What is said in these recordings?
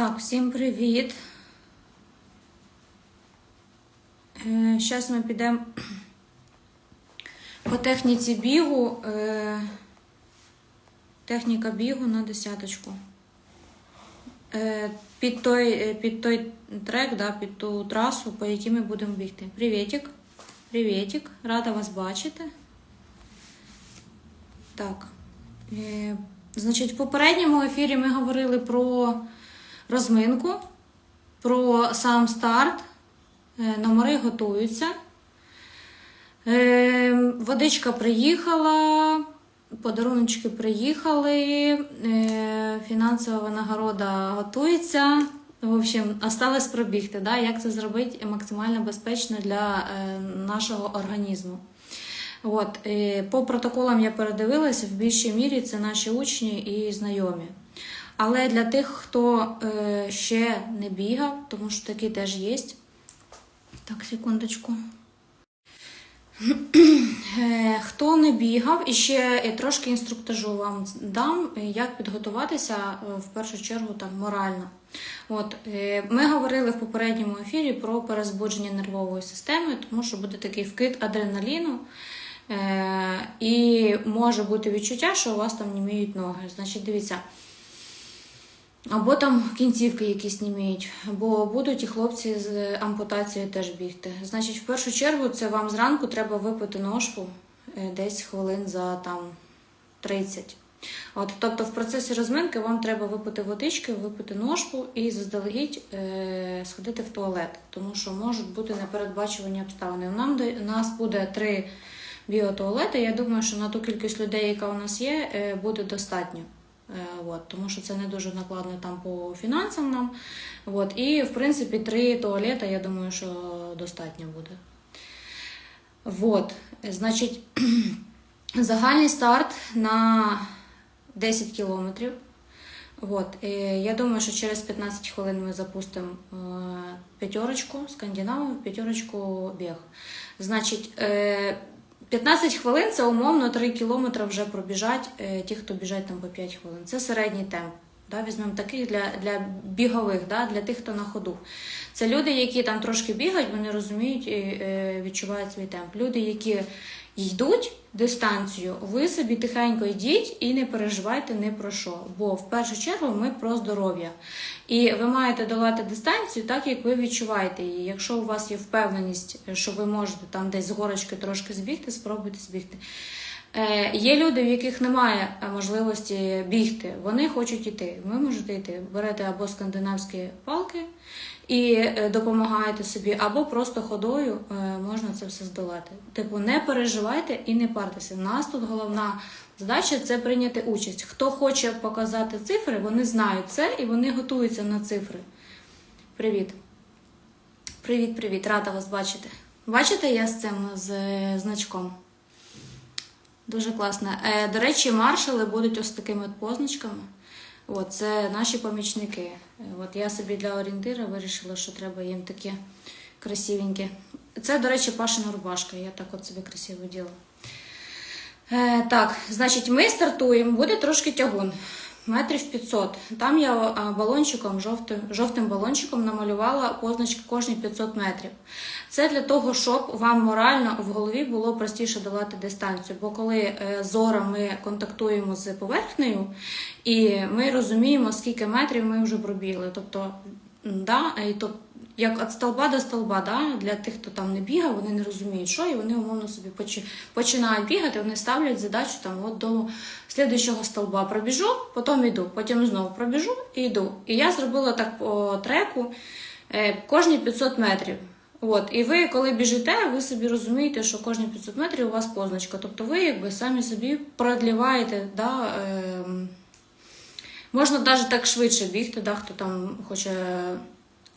Так, всім привіт. Зараз ми підемо по техніці бігу. Е, техніка бігу на десяточку. Е, під, той, е, під той трек, да, під ту трасу, по якій ми будемо бігти. Привітик. Привітик. Рада вас бачити. Так. Е, значить, в попередньому ефірі ми говорили про розминку, про сам старт. Е, Номери готуються. Е, Водичка приїхала, подаруночки приїхали, е, фінансова винагорода готується. В общем, осталось пробігти, да, як це зробити максимально безпечно для нашого організму. От, по протоколам я передивилася, в більшій мірі це наші учні і знайомі. Але для тих, хто е, ще не бігав, тому що такі теж є. Так, секундочку. Е, Хто не бігав, і ще е, трошки інструктажу вам дам, е, як підготуватися в першу чергу там морально. От ми говорили в попередньому ефірі про перезбудження нервової системи, тому що буде такий вкид адреналіну. І може бути відчуття, що у вас там німіють ноги. Значить, дивіться. Або там кінцівки якісь німіють, або будуть і хлопці з ампутацією теж бігти. Значить, в першу чергу це вам зранку треба випити ножку е, десь хвилин за там 30. От, тобто в процесі розминки вам треба випити водички, випити ножку і заздалегідь е, сходити в туалет, тому що можуть бути непередбачувані обставини. Нам нас буде три біотуалети. Я думаю, що на ту кількість людей, яка у нас є, е, буде достатньо. Е, От, тому що це не дуже накладно там по фінансам нам. От, і, в принципі, три туалети, я думаю, що достатньо буде. От, значить, загальний старт на 10 кілометрів. От, е, я думаю, що через 15 хвилин ми запустимо е, п'ятерочку, скандинавів, п'ятерочку біг. Значить, е, 15 хвилин це умовно 3 кілометри вже пробіжать е, ті, хто біжать там по 5 хвилин. Це середній темп. Да, візьмемо таких для, для бігових, да, для тих, хто на ходу. Це люди, які там трошки бігають, вони розуміють і е, відчувають свій темп. Люди, які йдуть дистанцію, ви собі тихенько йдіть і не переживайте ні про що. Бо в першу чергу ми про здоров'я. І ви маєте долати дистанцію так, як ви відчуваєте її. Якщо у вас є впевненість, що ви можете там десь з горочки трошки збігти, спробуйте збігти. Е, є люди, в яких немає можливості бігти, вони хочуть йти. Ви можете йти. Берете або скандинавські палки і е, допомагаєте собі, або просто ходою е, можна це все здолати. Типу, не переживайте і не партеся. У нас тут головна задача це прийняти участь. Хто хоче показати цифри, вони знають це і вони готуються на цифри. Привіт. Привіт, привіт, рада вас бачити. Бачите, я з цим з значком. Дуже класно. Е, до речі, маршали будуть ось такими позначками. От, це наші помічники. От я собі для орієнтира вирішила, що треба їм такі красивенькі. Це, до речі, Пашина рубашка. Я так от собі красиво діла. Е, так, значить, ми стартуємо, буде трошки тягун. Метрів 500. Там я балончиком, жовтим, жовтим балончиком намалювала позначки кожні 500 метрів. Це для того, щоб вам морально в голові було простіше долати дистанцію. Бо коли зора ми контактуємо з поверхнею, і ми розуміємо, скільки метрів ми вже пробігли. Тобто, да, і то, як від столба до столба, да, для тих, хто там не бігав, вони не розуміють, що, і вони умовно собі почи- починають бігати, вони ставлять задачу там, от до слідуючого столба пробіжу, потім йду, потім знову пробіжу і йду. І я зробила так по треку е, кожні 500 метрів. От, і ви, коли біжите, ви собі розумієте, що кожні 500 метрів у вас позначка. Тобто ви якби самі собі продліваєте, да, ем, Можна навіть так швидше бігти, да, хто там хоче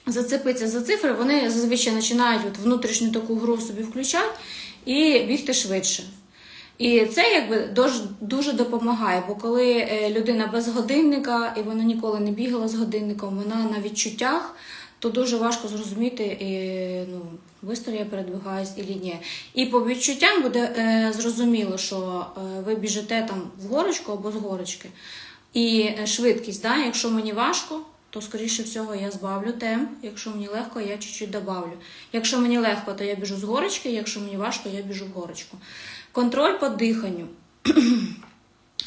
зацепитися за цифри, вони зазвичай починають от внутрішню таку гру собі включати і бігти швидше. І це якби дуже, дуже допомагає, бо коли е, людина без годинника і вона ніколи не бігала з годинником, вона на відчуттях, то дуже важко зрозуміти, і, ну, бистро я передвигаюсь і ні. І по відчуттям буде е, зрозуміло, що е, ви біжите там в горочку або з горочки. І е, швидкість, да? якщо мені важко, то скоріше всього я збавлю темп. Якщо мені легко, я чуть-чуть добавлю. Якщо мені легко, то я біжу з горочки, якщо мені важко, я біжу в горочку. Контроль по диханню.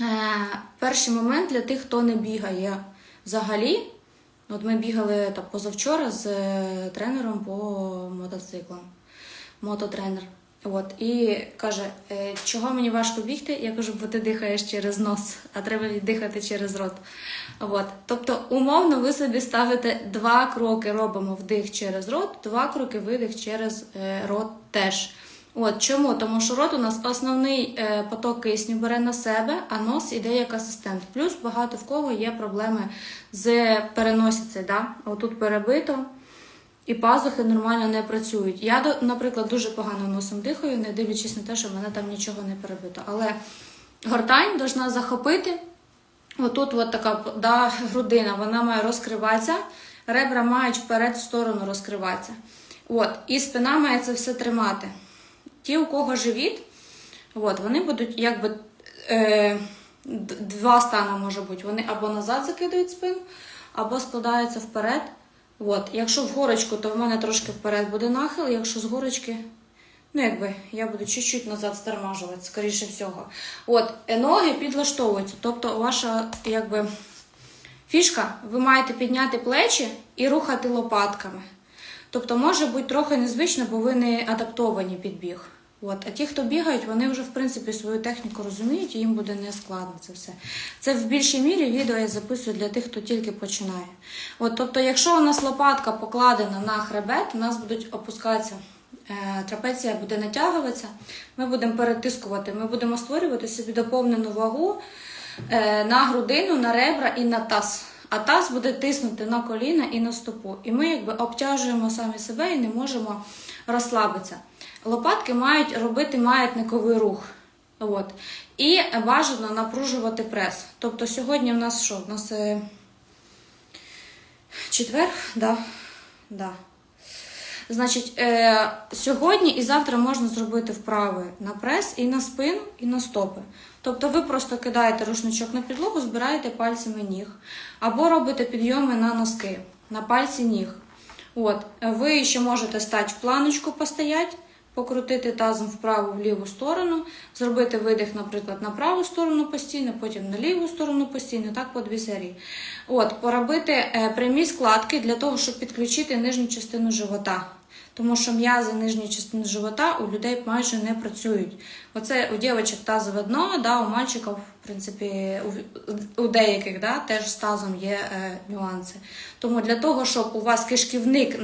Е, Перший момент для тих, хто не бігає взагалі. От ми бігали там, позавчора з е, тренером по мотоциклам, мототренер. От, і каже, «Е, чого мені важко бігти? Я кажу, бо ти дихаєш через нос, а треба дихати через рот. От. Тобто, умовно, ви собі ставите два кроки, робимо вдих через рот, два кроки видих через е, рот теж. От чому? Тому що рот у нас основний е, поток кисню бере на себе, а нос іде як асистент. Плюс багато в кого є проблеми з переносицею. Да? Отут перебито, і пазухи нормально не працюють. Я, наприклад, дуже погано носом дихаю, не дивлячись на те, що в мене там нічого не перебито. Але гортань должна захопити. Отут от така да, грудина, вона має розкриватися, ребра мають вперед в сторону розкриватися. От, і спина має це все тримати. Ті, у кого живіт, от, вони будуть якби е, два стани може бути. Вони або назад закидують спину, або складаються вперед. От, якщо в горочку, то в мене трошки вперед буде нахил, якщо з горочки, ну якби я буду чуть-чуть назад стормажувати, скоріше всього. От, е, ноги підлаштовуються. Тобто, ваша якби фішка, ви маєте підняти плечі і рухати лопатками. Тобто може бути трохи незвично, бо ви не адаптовані під біг. От. А ті, хто бігають, вони вже в принципі свою техніку розуміють, і їм буде не складно це все. Це в більшій мірі відео я записую для тих, хто тільки починає. От, тобто, якщо у нас лопатка покладена на хребет, у нас будуть опускатися. е, Трапеція буде натягуватися, ми будемо перетискувати, ми будемо створювати собі доповнену вагу е, на грудину, на ребра і на таз. А таз буде тиснути на коліна і на стопу. І ми якби обтяжуємо самі себе і не можемо розслабитися. Лопатки мають робити маятниковий рух. От. І бажано напружувати прес. Тобто сьогодні в нас що? У нас е, четвер? Да. Да. Значить, е, сьогодні і завтра можна зробити вправи на прес і на спину, і на стопи. Тобто ви просто кидаєте рушничок на підлогу, збираєте пальцями ніг, або робите підйоми на носки, на пальці ніг. От, ви ще можете стати в планочку постояти, покрутити тазом вправо в ліву сторону, зробити видих, наприклад, на праву сторону постійно, потім на ліву сторону постійно, так по дві серії. От, поробити е, прямі складки для того, щоб підключити нижню частину живота. Тому що м'язи нижньої частини живота у людей майже не працюють. Оце у дівчат тазове дно, да, у мальчиків, в принципі, у, у деяких да, теж з тазом є е, нюанси. Тому для того, щоб у вас кишківник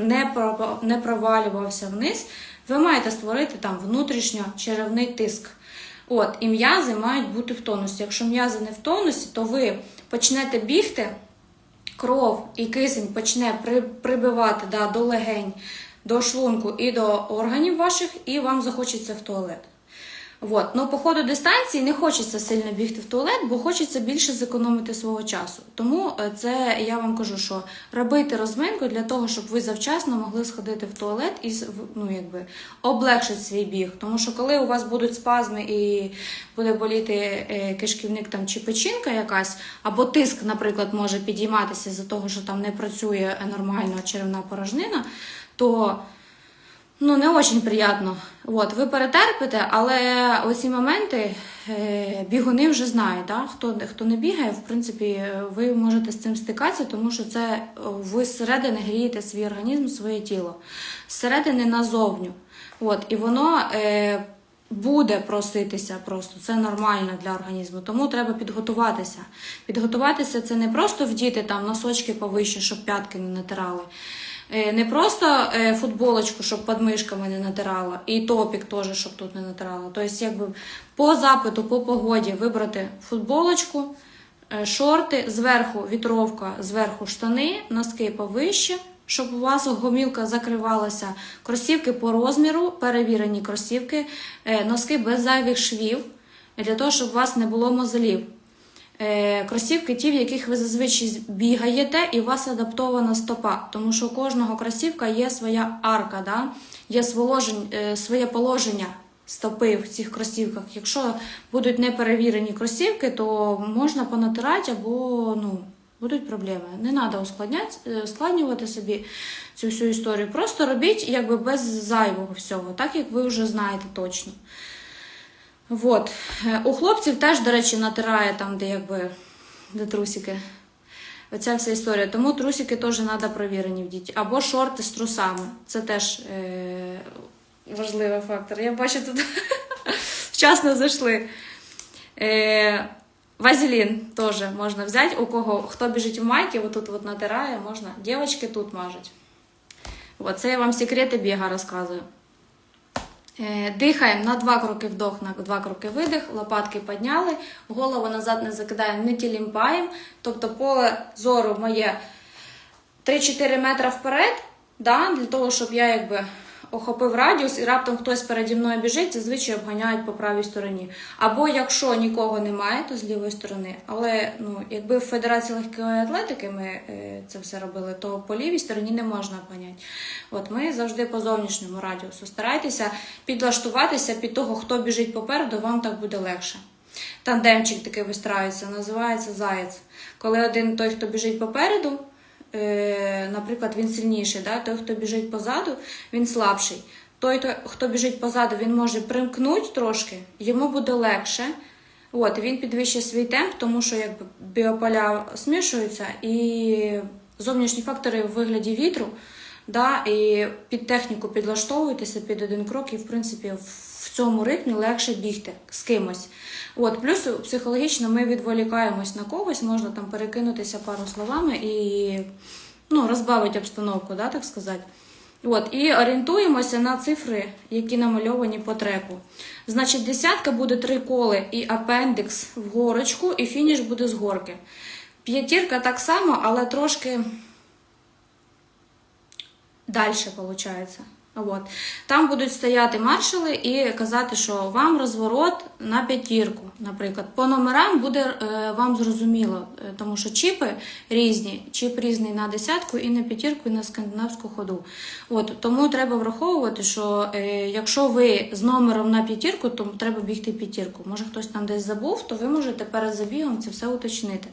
не провалювався вниз, ви маєте створити там внутрішньо-черевний тиск. От, і м'язи мають бути в тонусі. Якщо м'язи не в тонусі, то ви почнете бігти, кров і кисень почне прибивати да, до легень, до шлунку і до органів ваших, і вам захочеться в туалет. От. Ну, по ходу дистанції не хочеться сильно бігти в туалет, бо хочеться більше зекономити свого часу. Тому е, це я вам кажу, що робити розминку для того, щоб ви завчасно могли сходити в туалет і ну, якби, облегшити свій біг. Тому що коли у вас будуть спазми і буде боліти е, кишківник там, чи печінка якась, або тиск, наприклад, може підійматися з-за того, що там не працює нормально черевна порожнина, то ну, не очень приємно. От, ви перетерпите, але оці моменти е, бігуни вже знають. Да? Хто, хто не бігає, в принципі, е, ви можете з цим стикатися, тому що це е, ви зсередини грієте свій організм, своє тіло. Зсередини назовню. От, і воно е, буде проситися просто. Це нормально для організму. Тому треба підготуватися. Підготуватися це не просто вдіти там носочки повище, щоб п'ятки не натирали. Е, Не просто е, футболочку, щоб подмишками не натирала, і топік теж, щоб тут не натирала. Тобто, якби по запиту, по погоді вибрати футболочку, е, шорти, зверху вітровка, зверху штани, носки повище, щоб у вас гомілка закривалася, кросівки по розміру, перевірені кросівки, носки без зайвих швів, для того, щоб у вас не було мозолів. Е, кросівки ті, в яких ви зазвичай бігаєте, і у вас адаптована стопа, тому що у кожного кросівка є своя арка, да? є е, своє положення стопи в цих кросівках. Якщо будуть неперевірені кросівки, то можна понатирати або ну, Будуть проблеми. Не треба ускладнювати собі цю всю історію. Просто робіть якби без зайвого всього, так як ви вже знаєте точно. Вот. Е, У хлопців теж, до речі, натирає там, де якби де трусики. Оця вся історія. Тому трусики теж треба провірені вдіти. Або шорти з трусами. Це теж е- важливий фактор. Я бачу, тут вчасно зайшли. Е- Вазелін теж можна взяти. У кого хто біжить в майки, отут от натирає, можна. Дівчатки тут мажуть. От, це я вам секрети біга розказую. Е, Дихаємо на два кроки вдох, на два кроки видих, лопатки підняли, голову назад не закидаємо, не тілімпаємо. Тобто поле зору моє 3-4 метри вперед, да, для того, щоб я якби охопив радіус і раптом хтось переді мною біжить, зазвичай обганяють по правій стороні. Або якщо нікого немає, то з лівої сторони. Але ну, якби в Федерації легкої атлетики ми е, це все робили, то по лівій стороні не можна обганяти. От ми завжди по зовнішньому радіусу. Старайтеся підлаштуватися під того, хто біжить попереду, вам так буде легше. Тандемчик такий вистраюється, називається заєць. Коли один той, хто біжить попереду, наприклад, він сильніший, да? той, хто біжить позаду, він слабший. Той, хто біжить позаду, він може примкнути трошки, йому буде легше. От, він підвищує свій темп, тому що якби біополя змішуються і зовнішні фактори в вигляді вітру, да, і під техніку підлаштовуєтеся під один крок, і в принципі в цьому ритмі легше бігти з кимось. От, плюс психологічно ми відволікаємось на когось, можна там перекинутися пару словами і ну, розбавити обстановку, да, так сказати. От, і орієнтуємося на цифри, які намальовані по треку. Значить, десятка буде три коли і апендикс в горочку, і фініш буде з горки. П'ятірка так само, але трошки далі виходить. От. Там будуть стояти маршали і казати, що вам розворот на п'ятірку, наприклад. По номерам буде е, вам зрозуміло, е, тому що чіпи різні, чіп різний на десятку і на п'ятірку, і на скандинавську ходу. От, тому треба враховувати, що е, якщо ви з номером на п'ятірку, то треба бігти п'ятірку. Може хтось там десь забув, то ви можете перед забігом це все уточнити.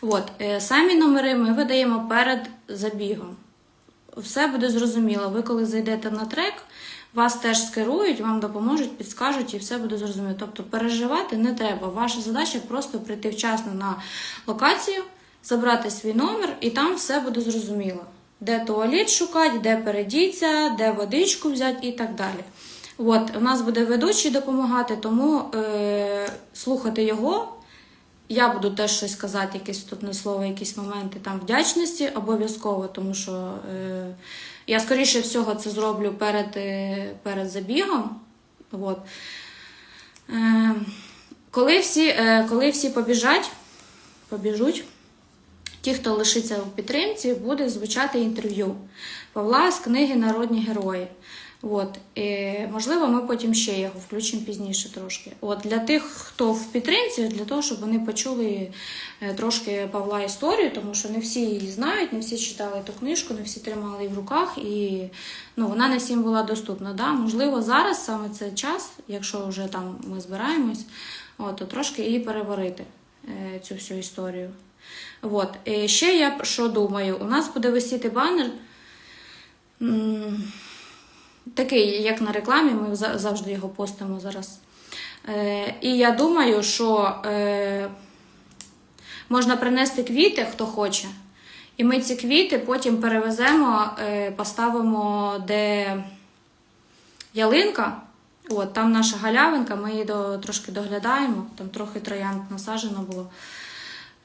От, е, самі номери ми видаємо перед забігом все буде зрозуміло. Ви коли зайдете на трек, вас теж скерують, вам допоможуть, підскажуть і все буде зрозуміло. Тобто переживати не треба. Ваша задача просто прийти вчасно на локацію, забрати свій номер, і там все буде зрозуміло. Де туалет шукати, де передіться, де водичку взяти і так далі. От, у нас буде ведучий допомагати, тому е, слухати його. Я буду теж щось казати, якесь вступне слово, якісь моменти там вдячності обов'язково, тому що е, я скоріше всього це зроблю перед, е, перед забігом. От. Е, коли, всі, е, коли всі побіжать, побіжуть, ті, хто лишиться у підтримці, буде звучати інтерв'ю Павла з книги Народні герої. От, і, можливо, ми потім ще його включимо пізніше трошки. От для тих, хто в підтримці, для того, щоб вони почули е, трошки Павла історію, тому що не всі її знають, не всі читали ту книжку, не всі тримали її в руках, і ну, вона не всім була доступна. Да? Можливо, зараз саме цей час, якщо вже там ми збираємось, от, то трошки її переварити, е, цю всю історію. От. І ще я що думаю, у нас буде висіти банер. Такий, як на рекламі, ми завжди його постимо зараз. Е, і я думаю, що е, можна принести квіти, хто хоче. І ми ці квіти потім перевеземо, е, поставимо, де ялинка. От, там наша галявинка, ми її до, трошки доглядаємо, там трохи троянд насаджено було.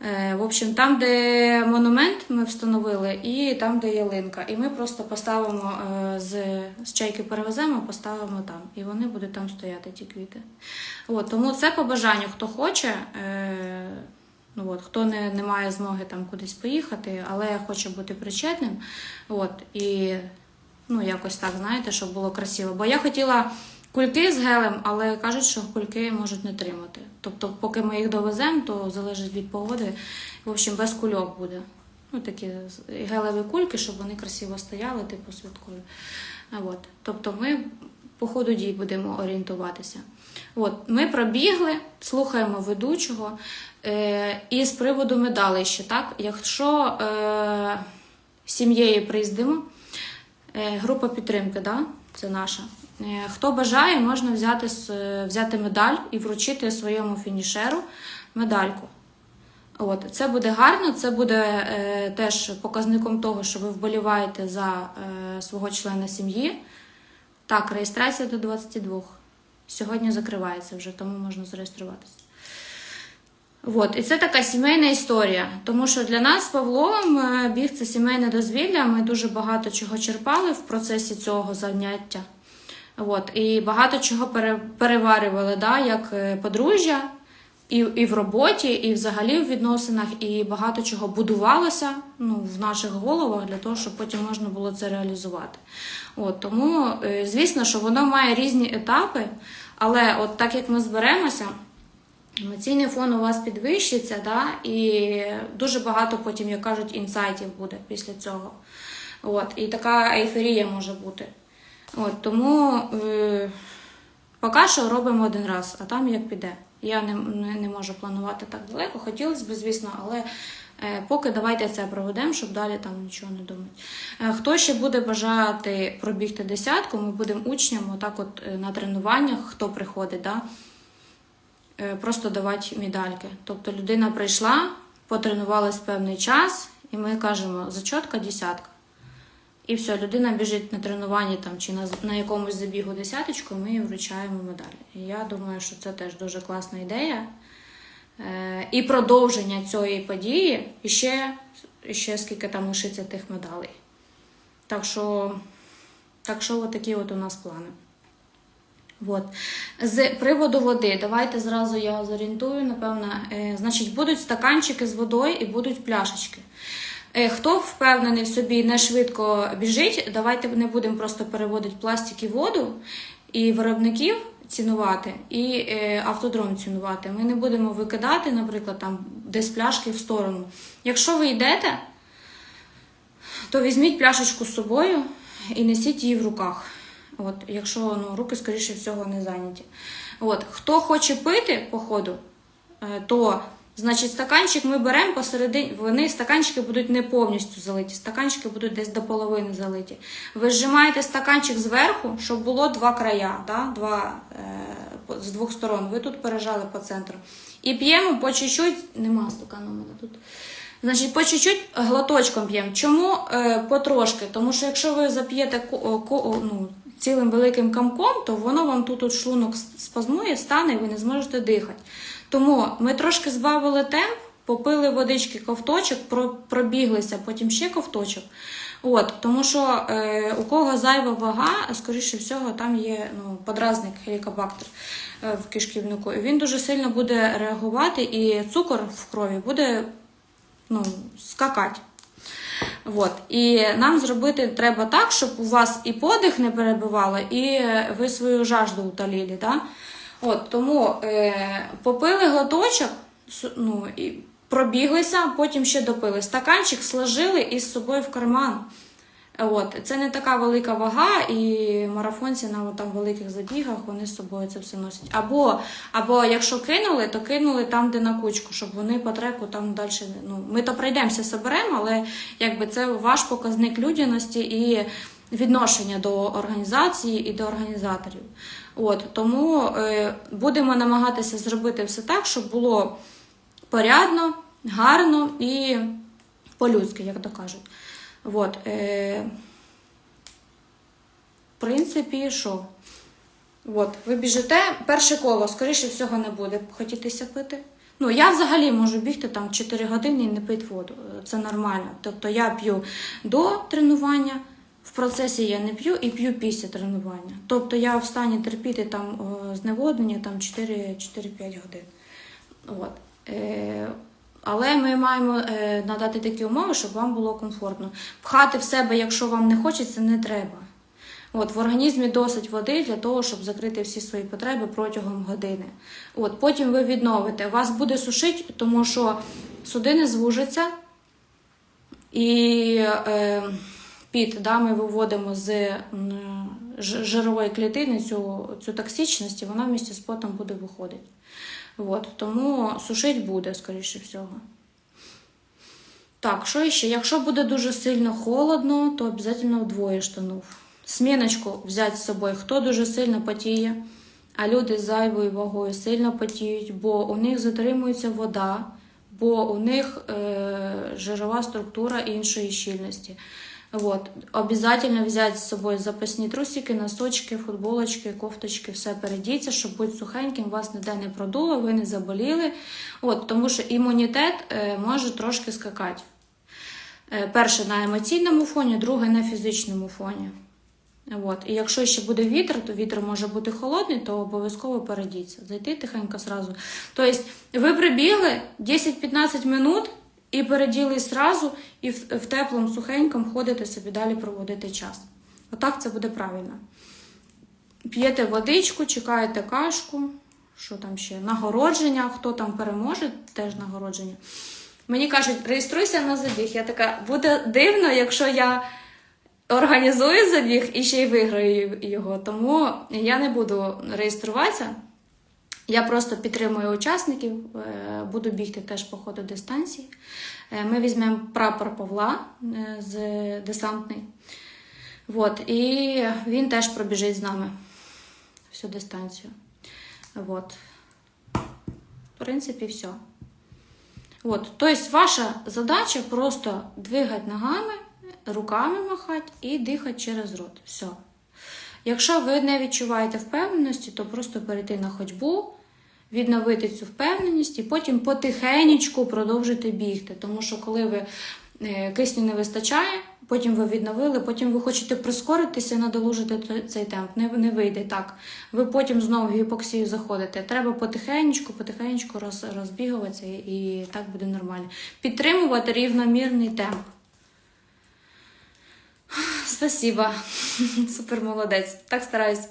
Е, В общем, там, де монумент ми встановили, і там, де ялинка. І ми просто поставимо е, з, з чайки перевеземо, поставимо там. І вони будуть там стояти, ті квіти. От, тому це по бажанню, хто хоче. Е, Ну, от, хто не, не має змоги там кудись поїхати, але хоче бути причетним. От, і ну, якось так, знаєте, щоб було красиво. Бо я хотіла кульки з гелем, але кажуть, що кульки можуть не тримати. Тобто, поки ми їх довеземо, то залежить від погоди. В общем, без кульок буде. Ну, такі гелеві кульки, щоб вони красиво стояли, типу святкові. От. Тобто ми по ходу дій будемо орієнтуватися. От, ми пробігли, слухаємо ведучого. Е, і з приводу медалей ще, так? Якщо е, сім'єю приїздимо, е, група підтримки, да? Це наша. Е, хто бажає, можна взяти, взяти медаль і вручити своєму фінішеру медальку. От, це буде гарно, це буде е, теж показником того, що ви вболіваєте за е, свого члена сім'ї. Так, реєстрація до 22. Сьогодні закривається вже, тому можна зареєструватися. От, і це така сімейна історія. Тому що для нас з Павлом е, біг це сімейне дозвілля. Ми дуже багато чого черпали в процесі цього заняття. От, і багато чого пере, переварювали, да, як е, подружжя, і, і в роботі, і взагалі в відносинах, і багато чого будувалося ну, в наших головах для того, щоб потім можна було це реалізувати. От, тому, е, звісно, що воно має різні етапи, але от так як ми зберемося, емоційний фон у вас підвищиться, да, і дуже багато потім, як кажуть, інсайтів буде після цього. От, і така ейфорія може бути. От, тому е, поки що робимо один раз, а там як піде. Я не, не, не можу планувати так далеко. Хотілося б, звісно, але е, поки давайте це проведемо, щоб далі там нічого не думати. Е, хто ще буде бажати пробігти десятку, ми будемо учням отак от е, на тренуваннях, хто приходить, да, просто давати медальки. Тобто людина прийшла, потренувалась певний час, і ми кажемо зачотка десятка. І все, людина біжить на тренуванні там чи на, на якомусь забігу десяточку, ми їй вручаємо медалі. І я думаю, що це теж дуже класна ідея. Е, і продовження цієї події, і ще, ще скільки там лишиться тих медалей. Так що, так що от такі от у нас плани. От. З приводу води, давайте зразу я зорієнтую, напевно. Е, значить, будуть стаканчики з водою і будуть пляшечки. Е, Хто впевнений в собі не швидко біжить, давайте не будемо просто переводити пластик і воду і виробників цінувати, і е, автодром цінувати. Ми не будемо викидати, наприклад, там десь пляшки в сторону. Якщо ви йдете, то візьміть пляшечку з собою і несіть її в руках. От, якщо ну, руки, скоріше всього, не зайняті. От, хто хоче пити по ходу, е, то значить стаканчик ми беремо посередині. Вони стаканчики будуть не повністю залиті, стаканчики будуть десь до половини залиті. Ви зжимаєте стаканчик зверху, щоб було два края, да? два, е, з двох сторон. Ви тут пережали по центру. І п'ємо по чуть-чуть, нема стакану у мене тут. Значить, по чуть-чуть глоточком п'ємо. Чому е, потрошки? Тому що якщо ви зап'єте ну, цілим великим камком, то воно вам тут от шлунок спазмує, стане і ви не зможете дихати. Тому ми трошки збавили темп, попили водички ковточок, про, пробіглися, потім ще ковточок. От, тому що е, у кого зайва вага, скоріше всього, там є ну, подразник хелікобактер е, в кишківнику. І він дуже сильно буде реагувати, і цукор в крові буде ну, скакати. От. І нам зробити треба так, щоб у вас і подих не перебивало, і ви свою жажду утоліли. Да? От, тому е, попили глоточок, ну, і пробіглися, потім ще допили. Стаканчик сложили і з собою в карман. От, це не така велика вага, і марафонці на там великих забігах вони з собою це все носять. Або, або якщо кинули, то кинули там, де на кучку, щоб вони по треку там далі. Ну, ми то пройдемося, соберемо, але якби це ваш показник людяності і відношення до організації і до організаторів. От, тому е, будемо намагатися зробити все так, щоб було порядно, гарно і по-людськи, як то кажуть. От, е, в принципі, що? От, ви біжите, перше коло, скоріше всього, не буде хотітися пити. Ну, я взагалі можу бігти там 4 години і не пити воду. Це нормально. Тобто я п'ю до тренування, в процесі я не п'ю і п'ю після тренування. Тобто я в стані терпіти там зневоднення там 4-5 годин. От. Е, але ми маємо е, надати такі умови, щоб вам було комфортно. Пхати в себе, якщо вам не хочеться, не треба. От, в організмі досить води для того, щоб закрити всі свої потреби протягом години. От, потім ви відновите. Вас буде сушити, тому що судини звужаться і е, під да, ми виводимо з ж- жирової клітини, цю, цю токсичність, і вона вместе з потом буде виходити. От, тому сушить буде, скоріше всього. Так, що ще? Якщо буде дуже сильно холодно, то обов'язково вдвоє штанув. Сміночку взяти з собою, хто дуже сильно потіє, а люди з зайвою вагою сильно потіють, бо у них затримується вода, бо у них е, жирова структура іншої щільності. Вот. Обязательно взяти з собою запасні трусики, носочки, футболочки, кофточки, все передіться, щоб бути сухеньким, вас ніде не продуло, ви не заболіли. От, тому що імунітет е, може трошки скакати. Е, Перше на емоційному фоні, друге на фізичному фоні. От. І якщо ще буде вітер, то вітер може бути холодний, то обов'язково передіться. Зайти тихенько сразу. Тобто ви прибігли 10-15 минут і переділи сразу, і в, в теплому сухенькому ходите собі далі проводити час. Отак це буде правильно. П'єте водичку, чекаєте кашку, що там ще? Нагородження, хто там переможе, теж нагородження. Мені кажуть, реєструйся на забіг. Я така, буде дивно, якщо я організую забіг і ще й виграю його. Тому я не буду реєструватися. Я просто підтримую учасників, е, буду бігти теж по ходу дистанції. Е, Ми візьмемо прапор Павла е, з десантний. Вот, і він теж пробіжить з нами всю дистанцію. Вот. В принципі, все. Вот. Тобто ваша задача просто двигати ногами, руками махати і дихати через рот. Все. Якщо ви не відчуваєте впевненості, то просто перейти на ходьбу, відновити цю впевненість і потім потихенечку продовжити бігти. Тому що коли ви е, кисню не вистачає, потім ви відновили, потім ви хочете прискоритися, надолужити цей темп. Не, не вийде так. Ви потім знову в гіпоксію заходите. Треба потихенечку, потихенечку роз, розбігуватися і, так буде нормально. Підтримувати рівномірний темп. Спасибо. Супер молодець. Так стараюсь.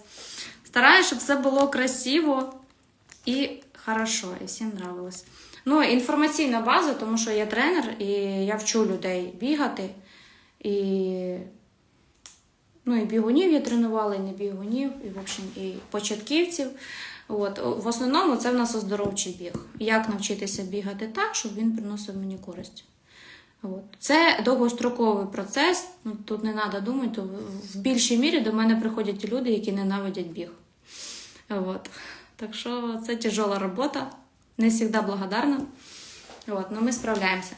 Стараюсь, щоб все було красиво і хорошо, і всім нравилось. Ну, інформаційна база, тому що я тренер і я вчу людей бігати. І, ну, і бігунів я тренувала, і не бігунів, і, в общем, і початківців. От. В основному це в нас оздоровчий біг. Як навчитися бігати так, щоб він приносив мені користь. От. Це довгостроковий процес. Ну, тут не треба думати. то в- більшій мірі до мене приходять люди, які ненавидять біг. От. Так що це тяжела робота, не завжди благодарна. От. ну ми справляємося.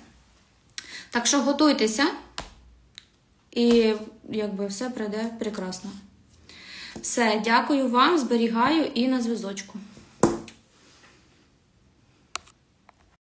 Так що готуйтеся, і якби все пройде прекрасно. Все, дякую вам, зберігаю і на зв'язочку.